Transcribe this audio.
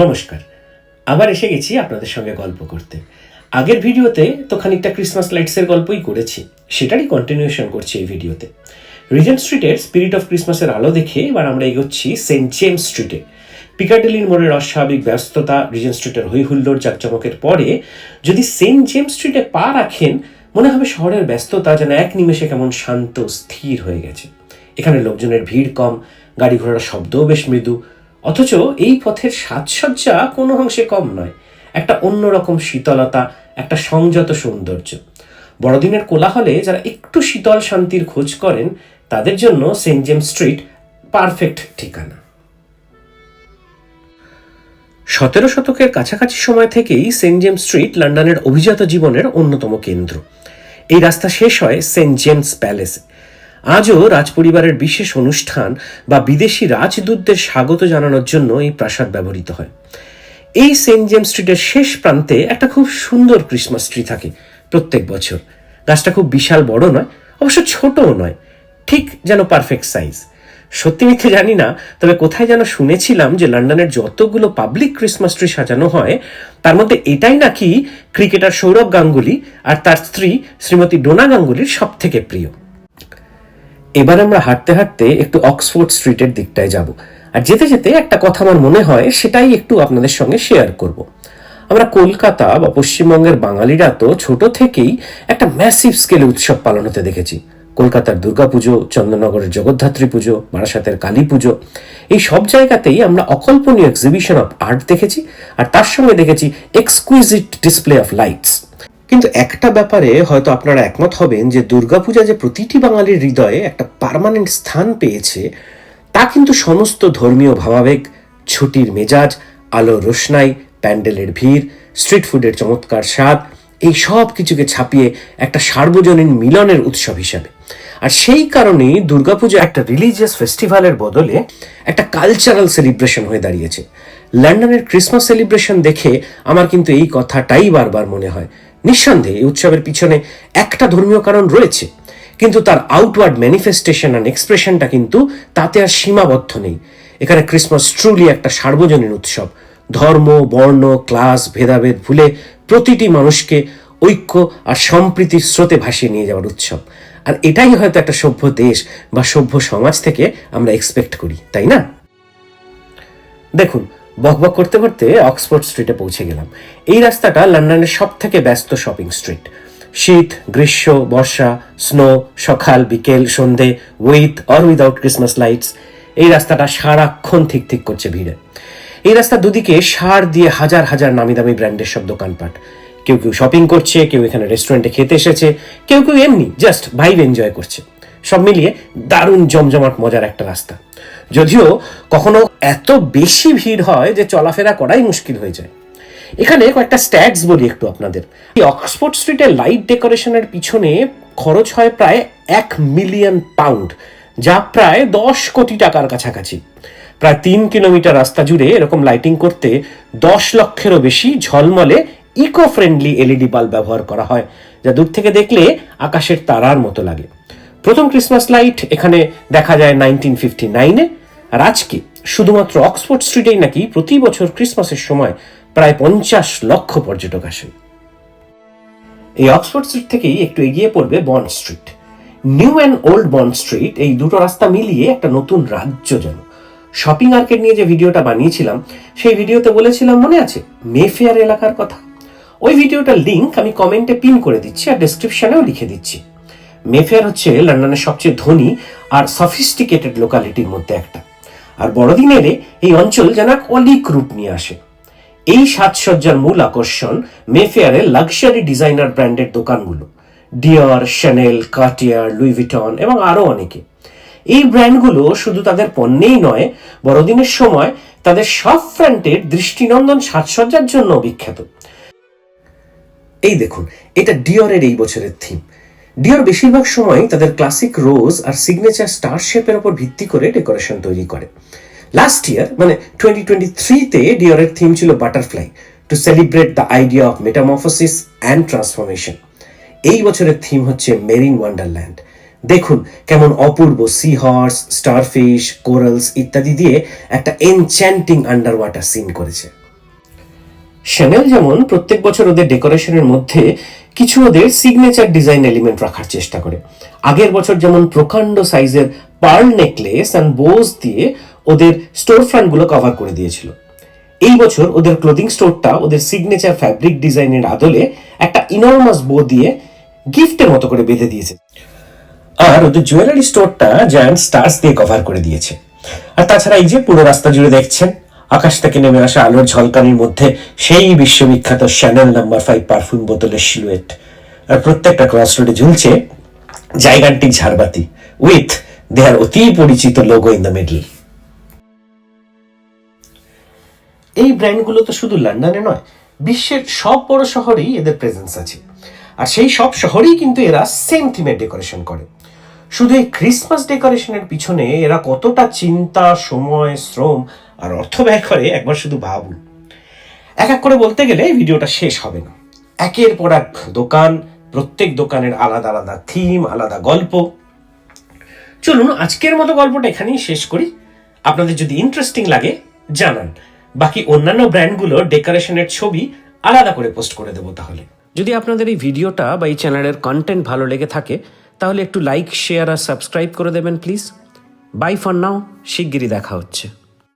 নমস্কার। আবার এসে গেছি আপনাদের সঙ্গে গল্প করতে। আগের ভিডিওতে তো খানিকটা ক্রিসমাস লাইটসের গল্পই করেছি, সেটারই কন্টিনিউশন করছি এই ভিডিওতে। রিজেন্ট স্ট্রিটের স্পিরিট অফ ক্রিসমাসের আলো দেখে এবার আমরা এগোচ্ছি সেন্ট জেমস স্ট্রিটে পিকাডিলির মোড়ের অস্বাভাবিক ব্যস্ততা রিজেন্ট স্ট্রিটের হই হুল্লোড় জাকজমকের পরে যদি সেন্ট জেমস স্ট্রিটে পা রাখেন, মনে হবে শহরের ব্যস্ততা যেন এক নিমেষে কেমন শান্ত, স্থির হয়ে গেছে। এখানে লোকজনের ভিড় কম গাড়ি ঘোড়ার শব্দও বেশ মৃদু অথচ এই পথের সাজসজ্জা কোনো অংশে কম নয়। একটা অন্যরকম শীতলতা, একটা সংযত সৌন্দর্য। বড়দিনের কোলাহলে যারা একটু শীতল শান্তির খোঁজ করেন, তাদের জন্য সেন্ট জেমস স্ট্রিট পারফেক্ট ঠিকানা। সতেরো শতকের কাছাকাছি সময় থেকেই সেন্ট জেমস স্ট্রিট লন্ডনের অভিজাত জীবনের অন্যতম কেন্দ্র। এই রাস্তা শেষ হয় সেন্ট জেমস প্যালেসে। আজও রাজপরিবারের বিশেষ অনুষ্ঠান বা বিদেশি রাজদূতদের স্বাগত জানানোর জন্য এই প্রাসাদ ব্যবহৃত হয়। এই সেন্ট জেমস স্ট্রিটের শেষ প্রান্তে একটা খুব সুন্দর ক্রিসমাস ট্রি থাকে প্রত্যেক বছর। গাছটা খুব বিশাল বড় নয়, অবশ্য ছোটও নয়, ঠিক যেন পারফেক্ট সাইজ। সত্যি মিথ্যে জানি না, তবে কোথায় যেন শুনেছিলাম যে লন্ডনের যতগুলো পাবলিক ক্রিসমাস ট্রি সাজানো হয়, তার মধ্যে এটাই নাকি ক্রিকেটার সৌরভ গাঙ্গুলি আর তার স্ত্রী শ্রীমতী ডোনা গাঙ্গুলির সব থেকে প্রিয়। এবার আমরা হাঁটতে হাঁটতে একটু অক্সফোর্ড স্ট্রিটের দিকটায় যাব। আর যেতে যেতে একটা কথা আমার মনে হয়, সেটাই একটু আপনাদের সঙ্গে শেয়ার করব। আমরা কলকাতা বা পশ্চিমবঙ্গের বাঙালিরা তো ছোট থেকেই একটা ম্যাসিভ স্কেলে উৎসব পালন হতে দেখেছি। কলকাতার দুর্গাপুজো, চন্দননগরের জগদ্ধাত্রী পুজো, বারাসাতের কালী পুজো, এই সব জায়গাতেই আমরা অকল্পনীয় এক্সিবিশন অফ আর্ট দেখেছি। আর তার সঙ্গে দেখেছি এক্সকুইজিট ডিসপ্লে অফ লাইটস কিন্তু একটা ব্যাপারে হয়তো আপনারা একমত হবেন যে দুর্গাপূজা যে প্রতিটি বাঙালির হৃদয়ে একটা পার্মানেন্ট স্থান পেয়েছে, তা কিন্তু সমস্ত ধর্মীয় ভাবাবেগ, ছুটির মেজাজ আলো রোশনাই, প্যান্ডেলের ভিড়, স্ট্রিট ফুডের চমৎকার স্বাদ, এই সব কিছুকে ছাপিয়ে একটা সার্বজনীন মিলনের উৎসব হিসাবে। আর সেই কারণেই দুর্গাপূজা একটা রিলিজিয়াস ফেস্টিভ্যালের বদলে একটা কালচারাল সেলিব্রেশন হয়ে দাঁড়িয়েছে। লন্ডনের ক্রিসমাস সেলিব্রেশন দেখে আমার কিন্তু এই কথাটাই বারবার মনে হয়। নিঃসন্দেহে এই উৎসবের পিছনে একটা ধর্মীয় কারণ রয়েছে। কিন্তু তার আউটওয়ার্ড ম্যানিফেস্টেশন অ্যান্ড এক্সপ্রেশনটা কিন্তু তাতে আর সীমাবদ্ধ নেই। এখানে ক্রিসমাস ট্রুলি একটা সার্বজনীন উৎসব। ধর্ম, বর্ণ ক্লাস ভেদাভেদ ভুলে প্রতিটি মানুষকে ঐক্য আর সম্প্রীতির স্রোতে ভাসিয়ে নিয়ে যাওয়ার উৎসব। আর এটাই হয়তো একটা সভ্য দেশ বা সভ্য সমাজ থেকে আমরা এক্সপেক্ট করি, তাই না? দেখুন বকবক করতে করতে অক্সফোর্ড স্ট্রিটে পৌঁছে গেলাম। এই রাস্তাটা লন্ডনের সব থেকে ব্যস্ত শপিং স্ট্রিট। শীত, গ্রীষ্ম, বর্ষা, স্নো, সকাল, বিকেল, সন্ধে, with or without Christmas lights, এই রাস্তাটা সারাক্ষণ ঠিক ঠিক করছে ভিড়ে। এই রাস্তা দুদিকে সার দিয়ে হাজার হাজার নামি দামি ব্র্যান্ডের সব দোকানপাট। কেউ কেউ শপিং করছে, কেউ এখানে রেস্টুরেন্টে খেতে এসেছে, কেউ কেউ এমনি জাস্ট ভাইব এনজয় করছে। সব মিলিয়ে দারুণ জমজমাট মজার একটা রাস্তা। যদিও কখনো এত বেশি ভিড় হয় যে চলাফেরা করাই মুশকিল হয়ে যায়। এখানে কয়েকটা স্ট্যাটস বলি একটু আপনাদের। অক্সফোর্ড স্ট্রিটের লাইট ডেকোরেশনের পিছনে খরচ হয় প্রায় এক মিলিয়ন পাউন্ড, যা প্রায় দশ কোটি টাকার কাছাকাছি। প্রায় তিন কিলোমিটার রাস্তা জুড়ে এরকম লাইটিং করতে দশ লক্ষেরও বেশি ঝলমলে ইকো ফ্রেন্ডলি এলইডি বাল্ব ব্যবহার করা হয়, যা দূর থেকে দেখলে আকাশের তারার মতো লাগে। প্রথম ক্রিসমাস লাইট এখানে দেখা যায় নাইনটিন ফিফটি নাইনে আর আজকে শুধুমাত্র অক্সফোর্ড স্ট্রিটেই নাকি প্রতি বছর ক্রিসমাসের সময় প্রায় পঞ্চাশ লক্ষ পর্যটক আসেন এই অক্সফোর্ড স্ট্রিট থেকেই একটু এগিয়ে পড়বে Bond Street New and Old Bond Street এই দুটো রাস্তা মিলিয়ে একটা নতুন রাজ্য যেন। শপিং আর্কেড নিয়ে যে ভিডিওটা বানিয়েছিলাম, সেই ভিডিওতে বলেছিলাম, মনে আছে? মেফেয়ার এলাকার কথা। ওই ভিডিওটার লিঙ্ক আমি কমেন্টে পিন করে দিচ্ছি আর ডেসক্রিপশনেও লিখে দিচ্ছি। মেফেয়ার হচ্ছে লন্ডনের সবচেয়ে ধনী আর সফিস্টিকেটেড লোকালিটির মধ্যে একটা। আর বড়দিন এলে এই অঞ্চল যেন এক অলিক রূপ নিয়ে আসে। এই সাজসজ্জার মূল আকর্ষণ মেফেয়ারের লাক্সারি ডিজাইনার ব্র্যান্ডের দোকানগুলো। ডিয়ার শ্যানেল কাটিয়ার লুইভিটন এবং আরও অনেকে। এই ব্র্যান্ডগুলো শুধু তাদের পণ্যেই নয়, বড়দিনের সময় তাদের সব ফ্র্যান্টের দৃষ্টিনন্দন সাজসজ্জার জন্য বিখ্যাত। এই দেখুন, এটা ডিওরের এই বছরের থিম ডিওর বেশিরভাগ সময় তাদের ক্লাসিক রোজ আর সিগনেচার স্টার শেপের উপর ভিত্তি করে ডেকোরেশন তৈরি করে। লাস্ট ইয়ার মানে টোয়েন্টি টোয়েন্টি থ্রিতে ডিওরের থিম ছিল butterfly to celebrate the idea of metamorphosis and transformation এই বছরের থিম হচ্ছে মেরিন ওয়ান্ডারল্যান্ড দেখুন কেমন অপূর্ব সি হর্স স্টারফিশ কোরালস ইত্যাদি দিয়ে একটা এনচ্যান্টিং আন্ডার ওয়াটার সিন করেছে। শ্যানেল যেমন প্রত্যেক বছর ওদের ডেকোরেশনের মধ্যে কিছু ওদের সিগনেচার ডিজাইন এলিমেন্ট রাখার চেষ্টা করে। আগের বছর যেমন প্রকাণ্ড সাইজের পার্ল নেকলেস অ্যান্ড বোজ দিয়ে ওদের স্টোর ফ্রন্টগুলো কভার করে দিয়েছিল। এই বছর ওদের ক্লোদিং স্টোরটা ওদের সিগনেচার ফ্যাব্রিক ডিজাইনের আদলে একটা ইনর্মাস বো দিয়ে গিফটের মতো করে বেঁধে দিয়েছে। আর ওদের জুয়েলারি স্টোরটা জায়ান্ট স্টার্স দিয়ে কভার করে দিয়েছে। আর তাছাড়া এই যে পুরো রাস্তা জুড়ে দেখছেন আকাশ থেকে নেমে আসা আলোর ঝলকানির মধ্যে সেই বিশ্ববিখ্যাত শ্যানেল নাম্বার ফাইভ পারফিউম বোতলের সিলুয়েট আর প্রত্যেকটা ক্রস রোডে ঝুলছে জাইগান্টিক ঝাড়বাতি। উইথ দেয়ার অতি পরিচিত লোগো ইন দ্য মিডল এই ব্র্যান্ডগুলো তো শুধু লন্ডনে নয়, বিশ্বের সব বড় শহরেই এদের প্রেজেন্স আছে। আর সেই সব শহরেই কিন্তু এরা সেম থিমের ডেকোরেশন করে। শুধু এই ক্রিসমাস ডেকোরেশনের পিছনে এরা কতটা চিন্তা, সময়, শ্রম আর অর্থ ব্যয় করে একবার শুধু ভাবুন। এক এক করে বলতে গেলে ভিডিওটা শেষ হবে না। একের পর এক দোকান, প্রত্যেক দোকানের আলাদা আলাদা থিম আলাদা গল্প। চলুন, আজকের মতো গল্পটা এখানেই শেষ করি। আপনাদের যদি ইন্টারেস্টিং লাগে, জানান। বাকি অন্যান্য ব্র্যান্ডগুলোর ডেকোরেশনের ছবি আলাদা করে পোস্ট করে দেবো তাহলে। যদি আপনাদের এই ভিডিওটা বা এই চ্যানেলের কন্টেন্ট ভালো লেগে থাকে, তাহলে একটু লাইক শেয়ার আর সাবস্ক্রাইব করে দেবেন প্লিজ বাই ফর নাও শিগগিরই দেখা হচ্ছে।